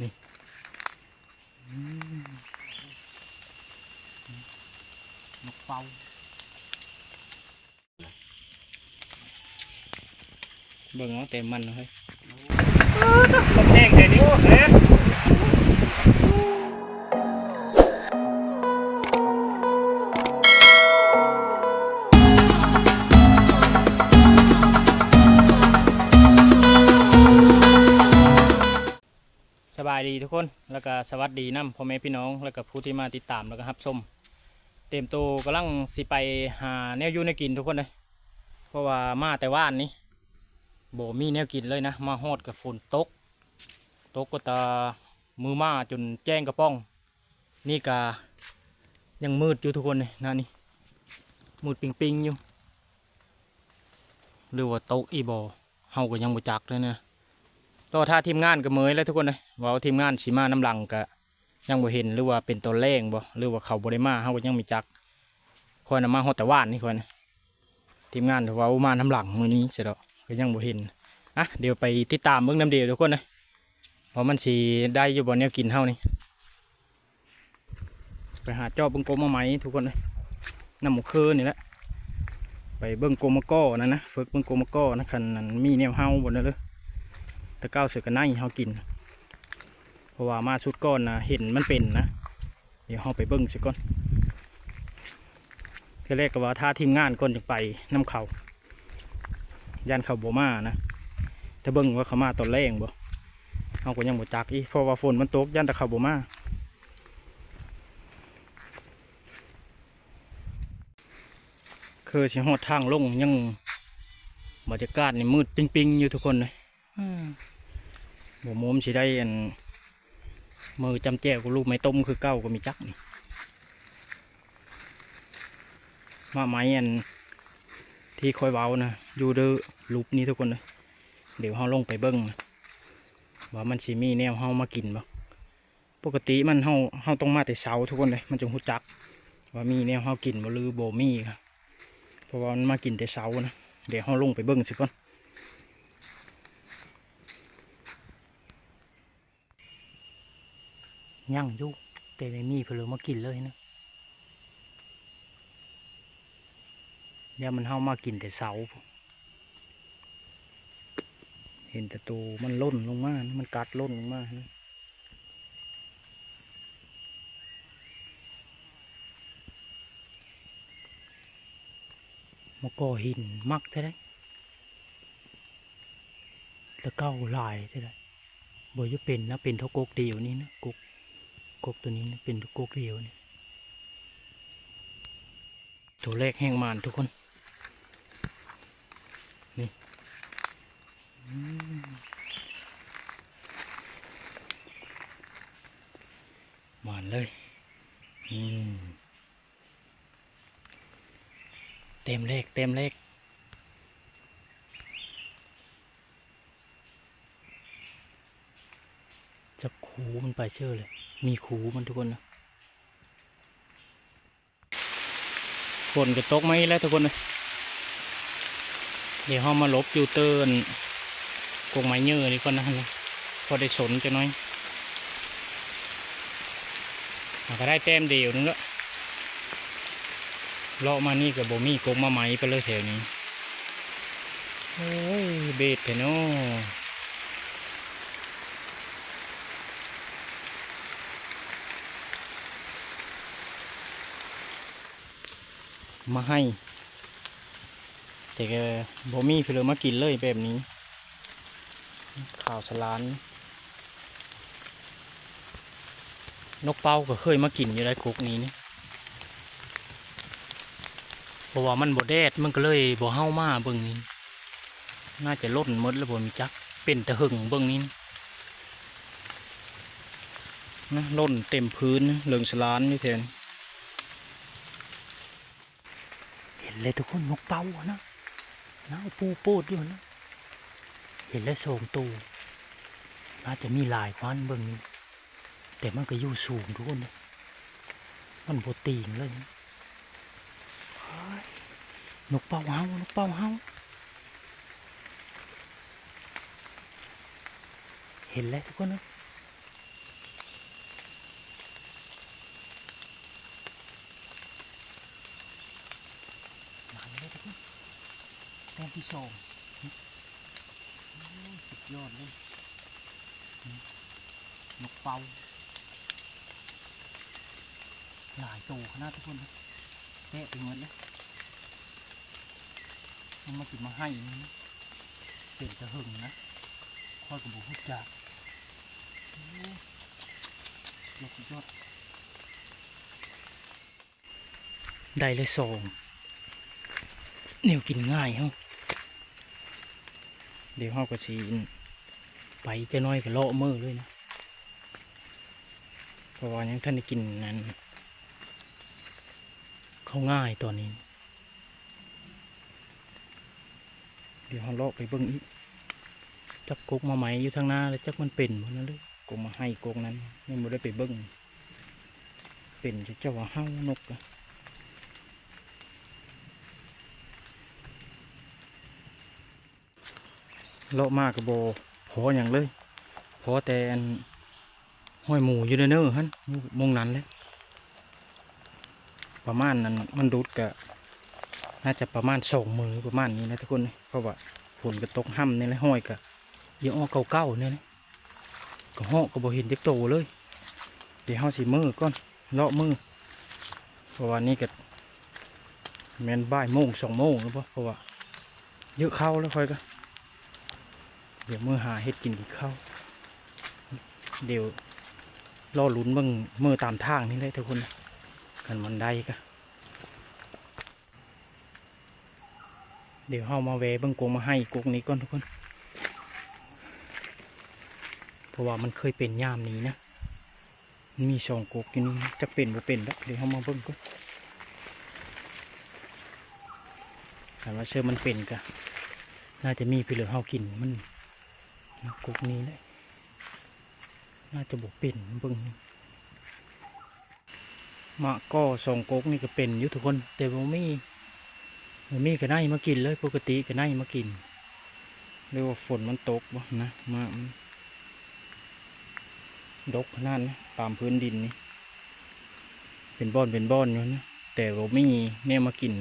นี่นกเป่าเบิ่งเอาแต่มันเลยลมแห้งแต่นี้เฮ้ส กคน แล้วก็สวัสดีน้ำพ่อแม่พี่น้อง แล้วก็ผู้ที่มาติดตามแล้วก็รับชม เต็มตัวกำลังสิไปหาแนวอยู่ในวกินทุกคนเลยเพราะว่ามาแต่ว่านนี้โบมีแนวกินเลยนะ มาฮอดกับฝนตก ตกก็ตามือมาจนแจ้งกระป้อง นี่กายังมืดอยู่ทุกคนเลยนะนี่ มืดปิงปิงอยู่ หรือว่าตกอีบอเฮาก็ยังบ่จักเลยนะ รอท่าทีมงานก็เมยแล้วทุกคนเลยว่าทีมงานสีมาน้ำหลังก็ยังบ่เห็นหรือว่าเป็นตัวแรงบ่หรือว่าเขาบ่ได้มาเฮาก็ยังมีจักคอยนำมาฮอดแต่ว่านนี่คอนทีมงานถือว่าอามาน้ำหลังมื้อนี้เสียดอกก็ยังบ่เห็นอะเดี๋ยวไปติดตามเบิ่งน้ำเดียวทุกคนเลยว่ามันสิได้อยู่บ่แนวกินเฮานี่ไปหาจอบเบิ่งกมาไหมทุกคนเลยน้ำหมูคือนี่แหละไปเบิ้งโกมะก้อนะนะฝึกเบิ้งโกมะก้อนะคันนั้นมีแนวเฮาบนนั้นเลย ตะก้าวเสือกันไนเฮากิน เพราะว่ามาสุดก้อนนะเห็นมันเป็นนะ เดี๋ยวเฮาไปเบิ้งสิก่อนทีแรกก็ว่าถ้าทีมงานก่อนจะไปน้ำเขายันเขาโบมานะแต่เบิ้งว่าเขามาตอนแรงบ่เฮาก็ยังบ่จักอีกเพราะว่าฝนมันตกยันแต่เขาโบมาคือสิหอดทางลงยังบรรยากาศนี่มืดปิงๆอยู่ทุกคนเลยอืม บ่โมมสิได้อันมือจำแจกับลูกไม้ต้มคือเก้าก็มีจักนี่มาไม้อันที่คอยเว้านะอยู่เด้อรูปนี้ทุกคนเลยเดี๋ยวเฮาลงไปเบิ้งนะว่ามันสิมีแนวเฮามากินบ่ปกติมันเฮาเฮาต้องมาแต่เช้าทุกคนเลยมันจงหูจัก ว่ามีแนวเฮากินบ่หรือโบมีครับเพราะว่ามันมากินแต่เช้านะเดี๋ยวเราลงไปเบิ้งสิก่อน ย่างยุกแต่ไม่มีเพลือมากินเลยนะเดี๋ยมันเข้ามากินแต่เช้าเห็นแต่ตัวมันล่นลงมา มันกัดล่นลงมานะมาก่อหินมักใช่ไหมแล้วเก้าลายใช่ไหมบ่จะเป็นนะเป็นเท่ากกเดียวนี่นะกก กกตัวนี้เป็นเท่ากกเดียวเนี่ยตัวแรกแห้งมานทุกคน นี่มานเลยเต็มเลขเต็มเลขจะขูมันไปเชื่อเลย มีขูมันทุกคนนะฝนก็ตกไหมแล้วทุกคนนะเดี๋ยวเรามาลบอยู่เตือนกงไม้เยอะนี่ก่อนนะพอได้สนจะน้อยก็ได้แต้มเดียวนึงแล้วเลาะมานี่กับโบมี่กงมาไหมไปเลยแถวนี้ โอ้ยเบ็ดเถอ มาให้ แต่ก็โบมี่เพื่อมากินเลยแบบนี้ ข่าวสลานนกเป้าก็เคยมากินอยู่ในคุกนี้นี่เพราะว่ามันบ่แดดมันก็เลยบ่เฮามาเบิ่งนี้ น่าจะล่นมดแล้วบ่มีจัก เป็นตะหึงเบิ่งนี้นะล่นเต็มพื้นเหลืองสลานนี่แทน เลยทุกคนนกเป่านะนะปูโปดอยู่นะ เห็นแล้วโสงตูน่าจะมีหลายควันเบิ่งนี้ แต่มันก็อยู่สูงทุกคนนะมันบ่ตีงเลยนะนกเป่าเฮานกเป่าเฮาเห็นแล้วทุกคนนะ ที่สองโอ้ยสุดยอดเลยนกเป่าหลายตัวขนาดทุกคนนะแตะไปหมดเลยมันมากินมาให้นี่นะเป็นจะหึงนะคอยกับบุกจักยอดสุดยอดได้เลยสองแนวกินง่ายเฮา เดี๋ยวเฮาก็สีไปจะน้อยก็เลาะมือเลยนะเพราะว่ายังท่านได้กินนั้นเขาง่ายตอนนี้ เดี๋ยวเฮาเลาะไปเบิ่งอีกจักกกมาไหมอยู่ทางหน้าแล้วจักมันเป็นหมดนั่นเลยกกมาให้กกนั้นไม่ได้ไปเบิ่งเป็นจะเจ้าว่าเฮานกอะ เลาะมากกับโบพออย่างเลยพอแต่อันห้อยหมูอยู่ในเนื้อฮันมงนั้นเลยประมาณนั้นมันดูดกะน่าจะประมาณสองมือประมาณนี้นะทุกคนเพราะว่าฝนก็ตกห้ำนี่แหละห้อยกะเยอะอ้อเก่าๆเนี่ยนะก็ห้อก็บ่เห็นเด็กโตเลย เดี๋ยวเฮาสิมือก่อนเลาะมือเพราะว่านี่ก็แมนบ่ายโมงสองโมงแล้วปะเพราะว่าเยอะเข้าแล้วค่อยก็ ดี๋ยวมือหาเห็ดกินอีกินข้า เดี๋ยวรอลุ้นบิ่งมือตามทางนี่เลยทุกคนกันมันได้กะเดี๋ยวเฮามาแวะเบิ่งกงมาให้กงนี้ก่อนทุกคน เพราะว่ามันเคยเป็นยามนี้นะมันมีสองกกอยู่นี่จะเป็นบ่เป็นแล้วเดี๋ยวเฮามาเบิ่งก่อนแต่ว่าเชื่อมันเป็นกะน่าจะมีพี่เหลือเฮากินมันน กุกนี้เลย น่าจะบกเป็นบิ่งมะก็สองกุกนี่ก็เป็นอยู่ทุกคน แต่บ่มีบ่มีก็ได้มากินเลย ปกติก็ได้มากินเรียกว่าฝนมันตกบ่นะมาดกขนาดนะตามพื้นดินนี่เป็นบ่อนเป็นบ่อนอยู่นะแต่บ่มีแม่มากิน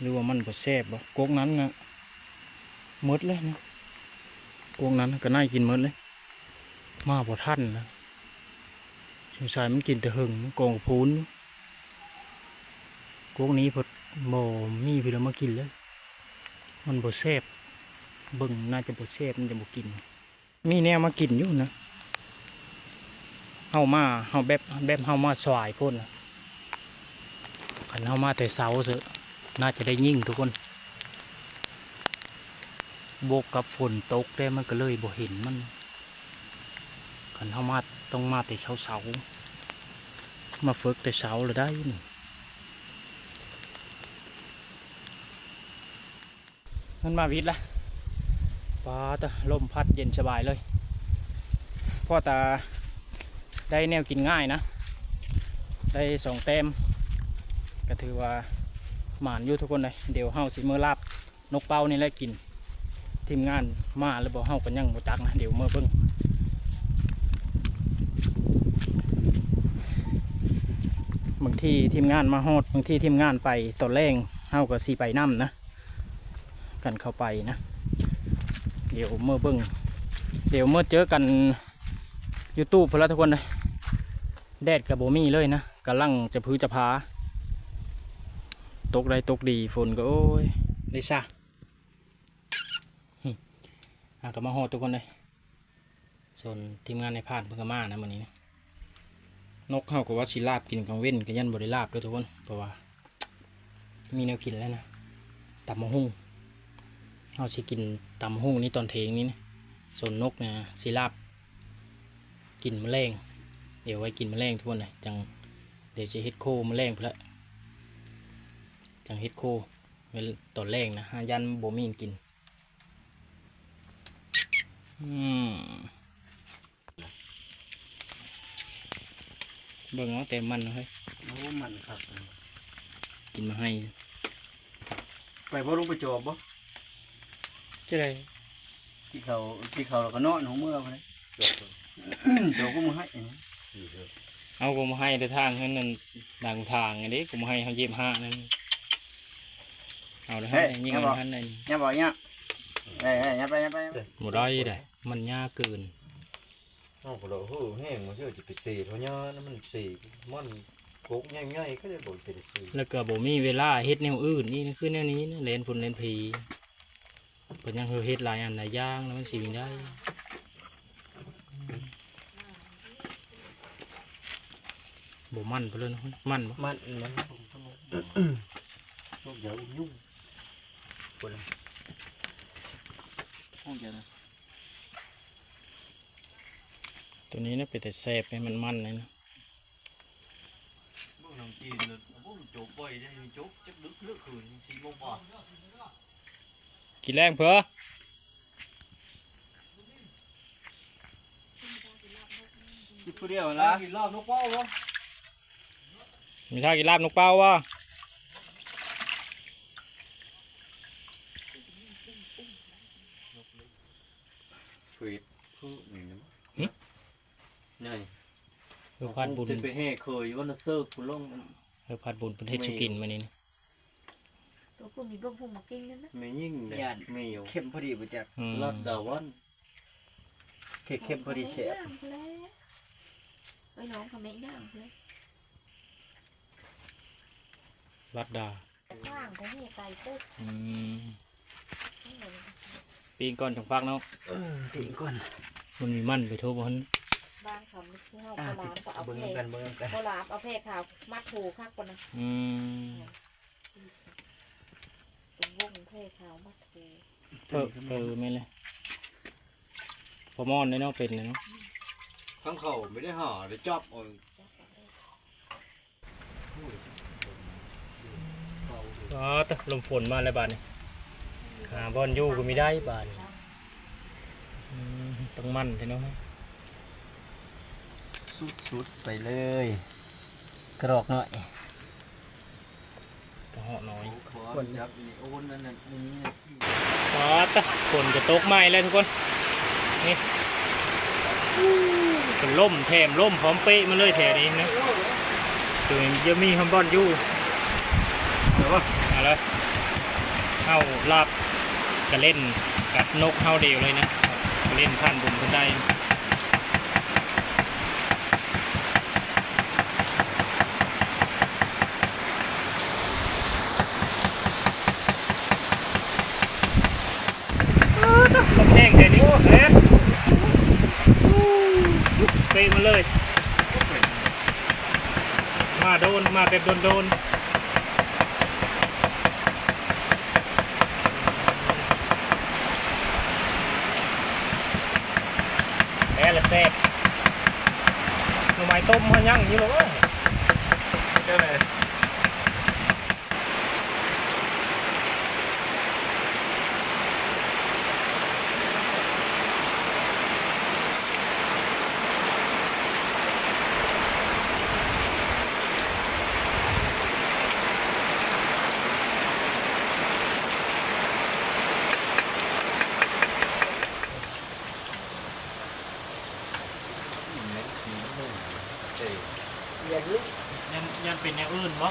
หรือว่ามันบ่แซ่บบ่กุกนั้นนะมดเลยนะ พวกนั้นก็น่ากินหมดเลย มาพอท่านนะสงสัยมันกินแต่หึงกองพูนพวกนี้พอโมมีพี่เรามากินเลยมันบ่แซ่บเบิ่งน่าจะบ่แซ่บมันจะบ่กิน มีแนวมากินอยู่นะเฮามาเฮาแบบแบบเฮามาสวายพ่นนะขันเฮามาแต่เสาเสอะน่าจะได้ยิ่งทุกคน บวกกับฝนตกได้มันก็เลยบ่เห็นมันขันเข้ามาต้องมาแต่เช้าเสามาฝึกแต่เช้าเลยได้นี่มันมาวิทย์ละปาตะลมพัดเย็นสบายเลยพ่อตาได้แนวกินง่ายนะ ได้สองเต็มก็ถือว่าหมานอยู่ทุกคนเลยเดี๋ยวเฮาสิเมื่อลาบนกเป้านี่แหละกิน ทีมงานมาแล้วบอกเฮากันยังบ่จักนะเดี๋ยวมาเบิ่งบางทีทีมงานมาฮอดบางทีทีมงานไปตอนแรงเฮาก็สีไปนํนะ กันเข้าไปนะ เดี๋ยวเมื่อเบิ่งเดี๋ยวเมื่อเจอกันยูทูบพนละทุกคนเลยแดดกับโบมี่เลยนะกำลังจะพื้จะพา ตกได้ตกดีฝนก็โอ้ยได้ซะ อะก็มาโหดทุกคนเลย ส่วนทีมงานในพานเพิ่งก็มานะวันนี้นะนกเข้ากับว่าสิลาบกินกลางเว้นก็ยันบริลาบด้วยทุกคนเพราะว่า มีแนวกินแล้วนะตำมะฮุ่งเอาสิกินตำมะฮุ่งนี่ตอนเทงนี้นะส่วนนกเนี่ยสิลาบกินแมลงเดี๋ยวไว้กินแมลงทุกคนเลยจังเดี๋ยวจะเฮ็ดโคแมลงเพื่อละจังเฮ็ดโคเวลาตอนแรกนะยันโบมีนกิน เบิ่งเอาแต่มันเฮ้ยโอ้มันครับกินมาให้ ไปบ่ลงไปจอบบ่จะได้ที่เขาที่เขาเราก็นอนของเมื่อไปเลยจอบก็มาให้เอากูมาให้ในทางให้นั่นดังทางอันนี้กูมาให้เขาเย็บห้านั่นเอาเลยเฮ้ให้ยยิงเอาเอาบ่ทันเลยอย่าบอกเนี่ย เฮ้ยเฮ้ยอย่าไปย่าไปย่าไปบ่ได้ได้มันยากเกินเอาก็เราหูแห้งมาเชื่อจะไปตีเพราเนี้นั่นมันตีมันโกกง่ายๆก็ได้บอกจะได้ตีแล้วก็บ่มีเวลาเฮ็ดแนวอื่นนี่คือแนวนี้เล่นพุ่นเล่นผีเพิ่นยังเฮ็ดหลายอันหลายอย่างแล้วมันสิมีได้บ่มันไปเลยนะมันมันมันลูกเดี๋ยวยุ่งไปเลย ตัวนี้นะเป็นแต่แซ่บให้มันมันเลยนะพวกน้องจีนเลยพวกโจ๊กบ่อยได้โจ๊กจะดึกเลือกคืนสี่โมงบ่กินแรงเพื่อคิดผู้เดียวลานะกินรอบนกเป้าบ่มีท่ากินลาบนกเป้าวะ ฝืดคือหนึ่ง นี่เพื่อพัดบุญจะไปแห่เคยวันเซิร์ฟคุณลงเพื่อพัดบุญเป็นเฮ็ดสุกินมานี่นะตัวคุณมีเบื้องพุ่งมากิ้งนั่นนะไม่ยิ่งเลยไม่อยู่เข้มพอดีบ่จักอืมรอดดาวันเค็มเข้มพอดีแซ่บย่างเลยไอ้น้องเขาไม่ย่างเลยรัดดาว่างเขาให้ไก่ตึ๊กอืมปีนก่อนจังฟักเนาะตีก่อนมันมีมันไปทั่วบน บางเขาไม่เข้าอ่าเขาล้ามก็เอาเบิ่งเพกันเบิ่งกันเขาล้ามเอาเพขาวมัดถูคักกว่านะอืมเป็นวงเพขาวมัดถูเออเออไม่เลยพอมอนเลยเนาะเป็นเลยเนาะข้างเขาไม่ได้ห่อได้จับเอาอ๋อแต่ลมฝนมาแล้วบาดนี่หาบอลอยู่ก็ไม่ได้บาดนี่อืมต้องมันใช่เนาะ สุดๆไปเลย กรอกหน่อยต้องเหาะน้อยคนจับนี่โอนนั่นนั่นนี่อ๋อแต่ฝนจะตกไหม้แล้วทุกคน นี่เป็นล่มแถมล่มพร้อมเป๊ะมาเลยแถวนี้นะตัวนี้จะมีคำบอลอยู่เดี๋ยวว่าเอาละเข้าลาบกระเล่นกับนกเข้าเดียวเลยนะกระเล่นผ่านบุญคนได้ลมแห้งแค่นี้เอ๊ะ เป๊ะมาเลย มาโดน มาแบบโดนโดนแพ้ละแซ่บหน่อไม้ต้มมายั่งอยู่หรอวะเจ้าไหนอย่างนี้ ยังยังเป็นอย่างอื่นบ่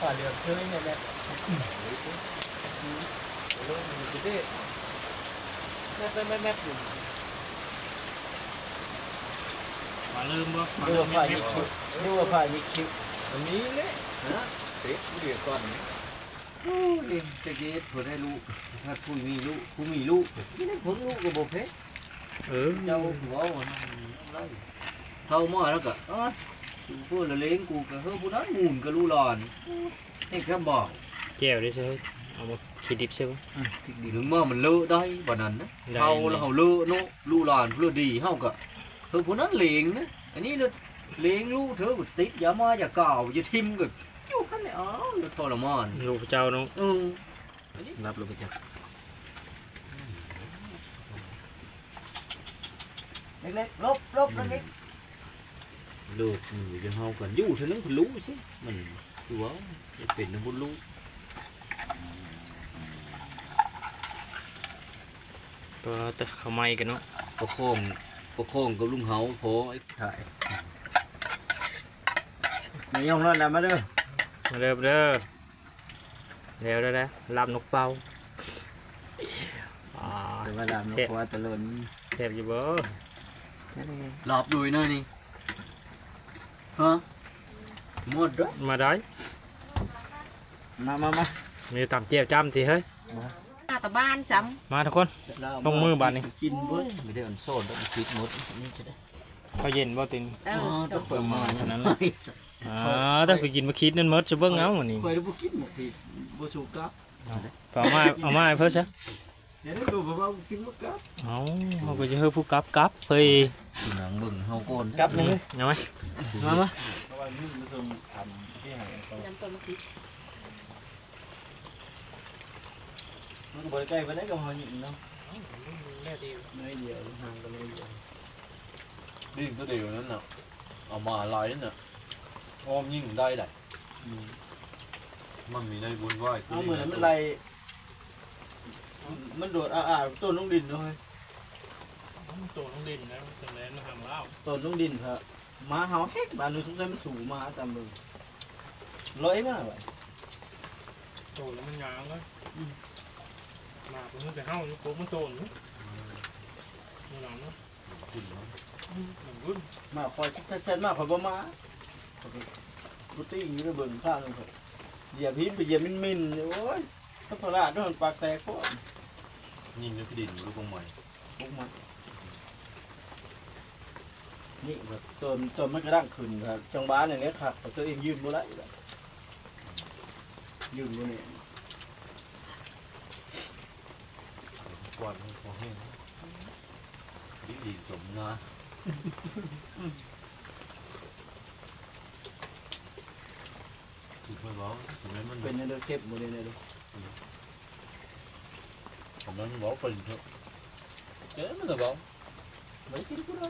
ฝ่าเหลืองเคยเนี่ยแหละ ลงมันจะได้ แม่แม่แม่แม่อยู่มาลืมบ่มาดูลืว่ามฝ่าแม่คิวดูว่าฝ่ายิคิวอันนี้เลยนะเตะเดียวก่อนเล่นจะเย็ดผู้ได้ลูกถ้าผู้มีลูกผู้มีลูกนี่ได้ผมลูกก็บ่เพชรเออเจ้าหัวมันอะไรเข้ามาแล้วก็อ๋อพูดละเลงกูก็เฮ้ยผู้นั้นหมุนก็รู้หลอนนี่แค่บอกแก้วได้ใช่ไหม เอามาขีดดิบใช่ไหมดีถึงว่ามันเลอะได้บ่นั้นนะได้เฮาแล้วเฮาเลอะเนาะรู้หลอนเพื่อดีเฮาก็เฮ้ยผู้นั้นเลงนะอันนี้เนี่ยเลงลูกเธอบ่ติดอย่ามาอย่าก่าวอย่าทิ่มก็อยู่คั่นแหละอ๋อแล้วทรมานลูกเจ้าเนาะเออรับลงไปจ้ะเล็กๆลบลบเล็กเลิกอยู่จะเฮากันอยู่เท่านั้ นคุณรู้สิมันตัวจะเป็นน้ำบุญรู้ตัวแต่เขาไม่กันเนาะประคองประคองกับลุงเฮาพอไอ้ถ่ายนี่ยองนั่นน่ะมาเด้อมาเริ่มเด้อเร็วเด้อนะลำนกเป่าอ่าแต่ว่าดามนเสียกว่าตะลนเสียบอยู่บ่หลอบดุยหน่อยนี่ฮะหมดด้วยมาได้มามามามีตำเจียวจำทีเฮ้ยหน้า ตาบ้านซ้มาทุกคน ลงมือบาดนี้ กินเบิดไม่ได้อันโซนแล้วคิดหมดนี่จะได้เขาเย็นบ่ตินำเออ๋ออต้องเปิดมาฉะนั้นแหละอ่าถ้าไปกินมาคิดนั่นหมดจะเบิ่งเอาหมดนี่เคยได้บ่กินหมดทีบ่สูกกับเอามาเอามาให้เพิ่นซะเดี๋ยวได้ดูบ่ว่ากินบ่กับเอาเขาก็จะเฮ้ยผู้กลับกลับเฮ้ยทีหนังเบิ่งเฮาโกนกับนี่เอาไหมมามาเพราะว่านี่มันต้องทำที่ให้เขาน้ำต้มพริก มันก็บ่ได้ใกล้ปานใดกับเฮานี่เนาะแม่ดีน้อยเดียวห่างกันน้อยเดียวดิ้นก็เดียวนั่นน่ะเอามาลายนั่นน่ะอ้อมยิ่งได้แหละ มันมีได้บุญไหว้เอาเหมือนมันไล่มันโดดอ่าๆต้นลงดินเนาะเฮ้ยตัวน้องดินนะตรงนั้นทำแล้วต้นลงดินครับหมาเห่าแฮกบ้านนู้นสงสัยมันสูงมาตามเบิ่งร้อยมากว่ะโตแล้วมันยางแล้วมาเพิ่งไปเฮาอยู่โคมันโตนนี่มันหลังเนาะมันรุ่นมาคอยชัดๆมากคอยบ่มากูติ้งอยู่ในเบิ่งข้างนึงครับเหยียบหินไปเหยียบมินมินๆโอ้ยถ้าพลาดโดนปากแตกพวกยิ่งนึกดินลูกกงใหม่บุกมานี่แบบต้นต้นมันกระด้างขึ้นครับจังบ้านอย่างนี้ครับแต่ตัวเองยืนบ่ได้แบบยืนบ่เนี่ย กวนพอแห้งดีดีสมนะถูกไหมบอกถูกไหมมันเป็นในเด้อเก็บบ่ได้ในเด้อผมนั้นบอกเป็นเถอะเจ๊มันจะบอกบ่ได้กินกูได้